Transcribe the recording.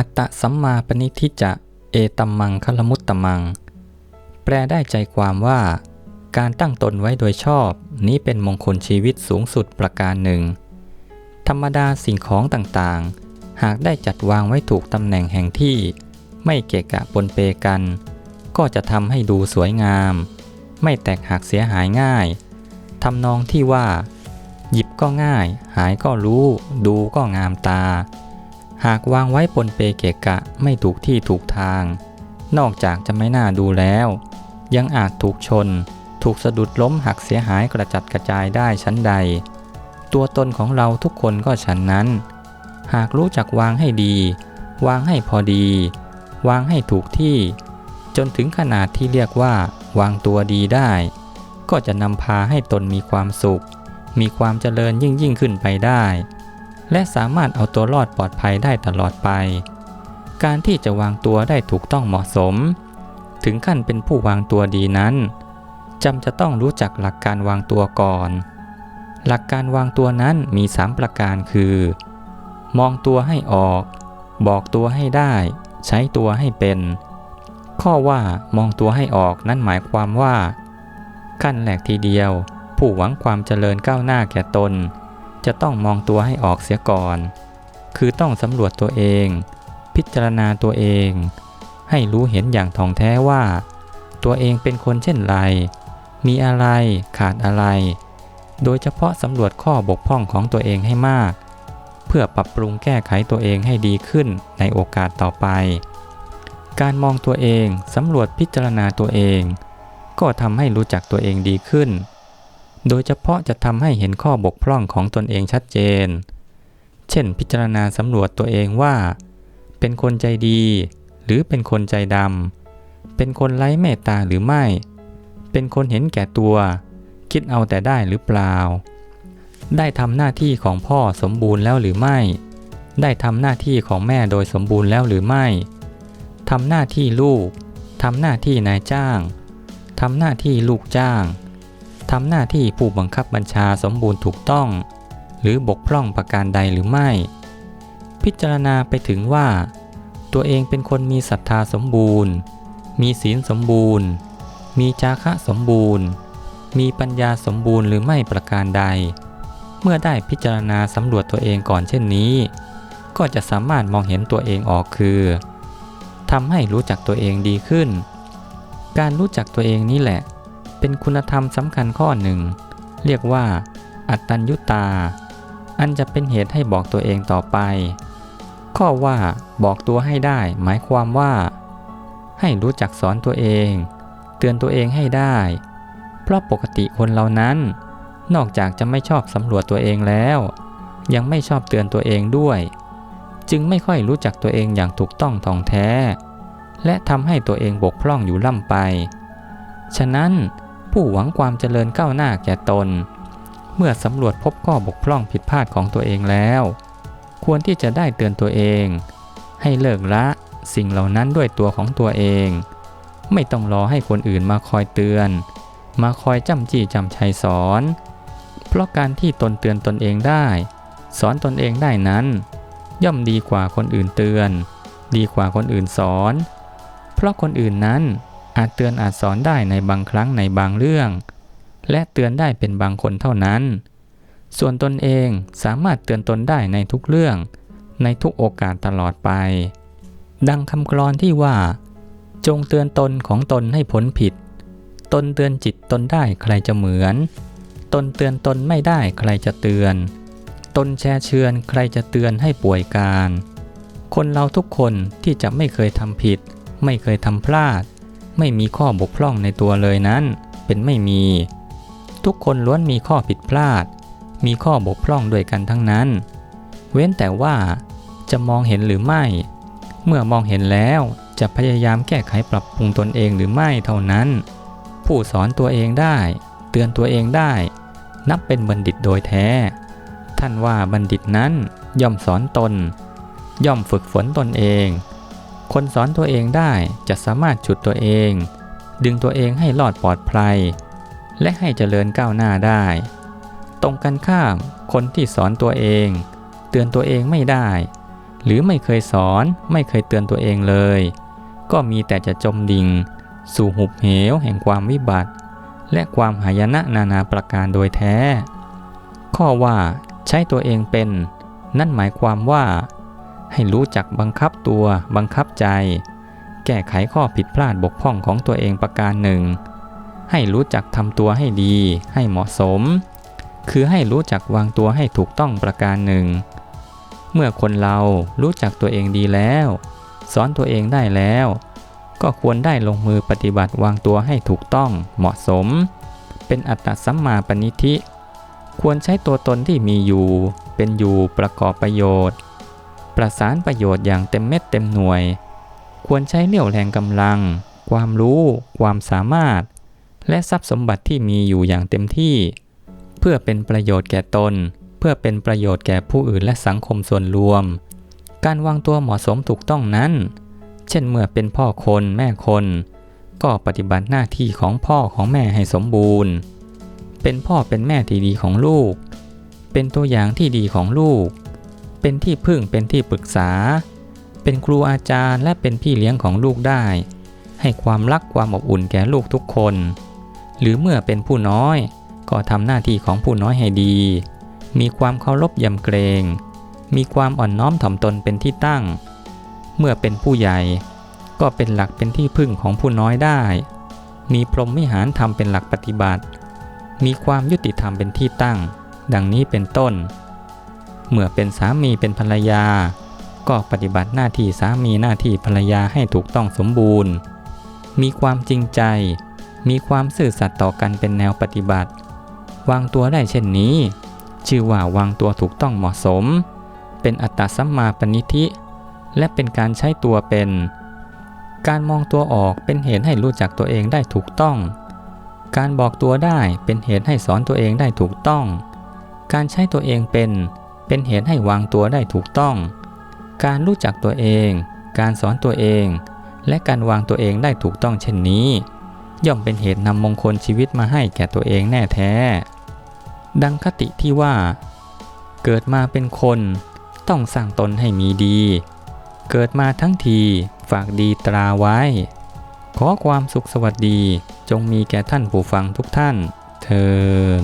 อัตตะสัมมาปณิทิจะ เอตัมมังคลมุตตมัง แปลได้ใจความว่า การตั้งตนไว้โดยชอบ นี้เป็นมงคลชีวิตสูงสุดประการหนึ่ง ธรรมดาสิ่งของต่างๆ หากได้จัดวางไว้ถูกตำแหน่งแห่งที่ ไม่เกะกะปนเปกัน ก็จะทำให้ดูสวยงาม ไม่แตกหักเสียหายง่ายทำนองที่ว่า หยิบก็ง่าย หายก็รู้ ดูก็งามตา หากวางไว้ปนเปเกะกะไม่ถูกที่ถูกทาง นอกจากจะไม่น่าดูแล้ว ยังอาจถูกชน ถูกสะดุดล้มหักเสียหายกระจัดกระจายได้ชั้นใด ตัวตนของเราทุกคนก็ฉันนั้น หากรู้จักวางให้ดี วางให้พอดี วางให้ถูกที่ จนถึงขนาดที่เรียกว่า วางตัวดีได้ ก็จะนำพาให้ตนมีความสุข มีความเจริญยิ่งยิ่งขึ้นไปได้ และสามารถเอาตัวรอดปลอดภัยได้ตลอดไป การที่จะวางตัวได้ถูกต้องเหมาะสม ถึงขั้นเป็นผู้วางตัวดีนั้นจำจะต้องรู้จักหลักการวางตัวก่อน หลักการวางตัวนั้นมี 3 ประการคือ มองตัวให้ออก บอกตัวให้ได้ ใช้ตัวให้เป็น ข้อว่ามองตัวให้ออกนั้นหมายความว่า ขั้นแรกทีเดียว ผู้หวังความเจริญก้าวหน้าแก่ตน จะต้องมองตัวให้ออกเสียก่อน คือต้องสำรวจตัวเอง พิจารณาตัวเอง ให้รู้เห็นอย่างท่องแท้ว่า ตัวเองเป็นคนเช่นไร มีอะไรขาดอะไร โดยเฉพาะสำรวจข้อบกพร่องของตัวเองให้มาก เพื่อปรับปรุงแก้ไขตัวเองให้ดีขึ้นในโอกาสต่อไป การมองตัวเองสำรวจพิจารณาตัวเอง ก็ทำให้รู้จักตัวเองดีขึ้น โดยเฉพาะจะทำให้เห็นข้อบกพร่องของตนเองชัดเจน เช่นพิจารณาสำรวจตัวเองว่า เป็นคนใจดี หรือเป็นคนใจดำ เป็นคนไร้เมตตาหรือไม่ เป็นคนเห็นแก่ตัว คิดเอาแต่ได้หรือเปล่า ได้ทำหน้าที่ของพ่อสมบูรณ์แล้วหรือไม่ ได้ทำหน้าที่ของแม่โดยสมบูรณ์แล้วหรือไม่ ทำหน้าที่ลูก ทำหน้าที่นายจ้าง ทำหน้าที่ลูกจ้าง ทำหน้าที่ผู้บังคับบัญชาสมบูรณ์ถูกต้อง หรือบกพร่องประการใดหรือไม่ พิจารณาไปถึงว่า ตัวเองเป็นคนมีศรัทธาสมบูรณ์ มีศีลสมบูรณ์ มีจาคะสมบูรณ์ มีปัญญาสมบูรณ์หรือไม่ประการใด เมื่อได้พิจารณาสำรวจตัวเองก่อนเช่นนี้ ก็จะสามารถมองเห็นตัวเองออกคือทำให้รู้จักตัวเองดีขึ้น การรู้จักตัวเองนี่แหละ เป็นคุณธรรมสำคัญข้อหนึ่ง เรียกว่า อัตตัญญุตา อันจะเป็นเหตุให้บอกตัวเองต่อไป ข้อว่าบอกตัวให้ได้ หมายความว่า ให้รู้จักสอนตัวเอง เตือนตัวเองให้ได้ เพราะปกติคนเหล่านั้น นอกจากจะไม่ชอบสำรวจตัวเองแล้ว ยังไม่ชอบเตือนตัวเองด้วย จึงไม่ค่อยรู้จักตัวเองอย่างถูกต้องท่องแท้ และทำให้ตัวเองบกพร่องอยู่ล่ำไป ฉะนั้น ผู้หวังความเจริญก้าวหน้าแก่ตน เมื่อสำรวจพบข้อบกพร่องผิดพลาดของตัวเองแล้ว ควรที่จะได้เตือนตัวเอง ให้เลิกละสิ่งเหล่านั้นด้วยตัวของตัวเอง ไม่ต้องรอให้คนอื่นมาคอยเตือน มาคอยจำจี้จำชัยสอน เพราะการที่ตนเตือนตนเองได้ สอนตนเองได้นั้น ย่อมดีกว่าคนอื่นเตือน ดีกว่าคนอื่นสอน เพราะคนอื่นนั้น อาจเตือนอาจสอนได้ในบางครั้งในบางเรื่อง และเตือนได้เป็นบางคนเท่านั้น ส่วนตนเองสามารถเตือนตนได้ในทุกเรื่อง ในทุกโอกาสตลอดไป ดังคำกลอนที่ว่า จงเตือนตนของตนให้พ้นผิด ตนเตือนจิตตนได้ใครจะเหมือน ตนเตือนตนไม่ได้ใครจะเตือน ตนแช่เชือนใครจะเตือนให้ป่วยการ คนเราทุกคนที่จะไม่เคยทำผิด ไม่เคยทำพลาด ไม่มีข้อบกพร่องในตัวเลยนั้น เป็นไม่มี ทุกคนล้วนมีข้อผิดพลาด มีข้อบกพร่องด้วยกันทั้งนั้น เว้นแต่ว่าจะมองเห็นหรือไม่ เมื่อมองเห็นแล้วจะพยายามแก้ไขปรับปรุงตนเองหรือไม่เท่านั้น ผู้สอนตัวเองได้ เตือนตัวเองได้ นับเป็นบัณฑิตโดยแท้ ท่านว่าบัณฑิตนั้นย่อมสอนตน ย่อมฝึกฝนตนเอง คนสอนตัวเองได้จะสามารถฉุดตัวเอง ดึงตัวเองให้รอดปลอดภัย และให้เจริญก้าวหน้าได้ ตรงกันข้ามคนที่สอนตัวเอง เตือนตัวเองไม่ได้ หรือไม่เคยสอนไม่เคยเตือนตัวเองเลย ก็มีแต่จะจมดิ่ง สู่หุบเหวแห่งความวิบัติ และความหายนะนานาประการโดยแท้ ข้อว่าใช้ตัวเองเป็น นั่นหมายความว่า ให้รู้จักบังคับตัว บังคับใจ แก้ไขข้อผิดพลาดบกพร่องของตัวเองประการหนึ่ง ให้รู้จักทำตัวให้ดี ให้เหมาะสม คือให้รู้จักวางตัวให้ถูกต้องประการหนึ่ง เมื่อคนเรารู้จักตัวเองดีแล้ว สอนตัวเองได้แล้ว ก็ควรได้ลงมือปฏิบัติวางตัวให้ถูกต้องเหมาะสม เป็นอัตตสัมมาปณิธิ ควรใช้ตัวตนที่มีอยู่ เป็นอยู่ประกอบประโยชน์ ประสานประโยชน์อย่างเต็มเม็ดเต็มหน่วย ควรใช้เรี่ยวแรงกำลัง ความรู้ ความสามารถ และทรัพย์สมบัติที่มีอยู่อย่างเต็มที่ เพื่อเป็นประโยชน์แก่ตน เพื่อเป็นประโยชน์แก่ผู้อื่นและสังคมส่วนรวม การวางตัวเหมาะสมถูกต้องนั้น เช่นเมื่อเป็นพ่อคนแม่คน ก็ปฏิบัติหน้าที่ของพ่อของแม่ให้สมบูรณ์ เป็นพ่อเป็นแม่ที่ดีของลูก เป็นตัวอย่างที่ดีของลูก เป็นที่พึ่งเป็นที่ปรึกษา เป็นครูอาจารย์และเป็นพี่เลี้ยงของลูกได้ ให้ความรักความอบอุ่นแก่ลูกทุกคน หรือเมื่อเป็นผู้น้อย ก็ทำหน้าที่ของผู้น้อยให้ดี มีความเคารพยำเกรง มีความอ่อนน้อมถ่อมตนเป็นที่ตั้ง เมื่อเป็นผู้ใหญ่ ก็เป็นหลักเป็นที่พึ่งของผู้น้อยได้ มีพรหมวิหารธรรมเป็นหลักปฏิบัติ มีความยุติธรรมเป็นที่ตั้ง ดังนี้เป็นต้น เมื่อเป็นสามีเป็นภรรยา ก็ปฏิบัติหน้าที่สามีหน้าที่ภรรยาให้ถูกต้องสมบูรณ์ มีความจริงใจ มีความซื่อสัตย์ต่อกันเป็นแนวปฏิบัติ วางตัวได้เช่นนี้ ชื่อว่าวางตัวถูกต้องเหมาะสม เป็นอัตตาสัมมาปณิธิ และเป็นการใช้ตัวเป็น การมองตัวออกเป็นเหตุให้รู้จักตัวเองได้ถูกต้อง การบอกตัวได้เป็นเหตุให้สอนตัวเองได้ถูกต้อง การใช้ตัวเองเป็น เป็นเหตุให้วางตัวได้ถูกต้อง การรู้จักตัวเอง การสอนตัวเอง และการวางตัวเองได้ถูกต้องเช่นนี้ ย่อมเป็นเหตุนำมงคลชีวิตมาให้แก่ตัวเองแน่แท้ ดังคติที่ว่า เกิดมาเป็นคนต้องสร้างตนให้มีดี เกิดมาทั้งทีฝากดีตราไว้ ขอความสุขสวัสดีจงมีแก่ท่านผู้ฟังทุกท่าน เทอ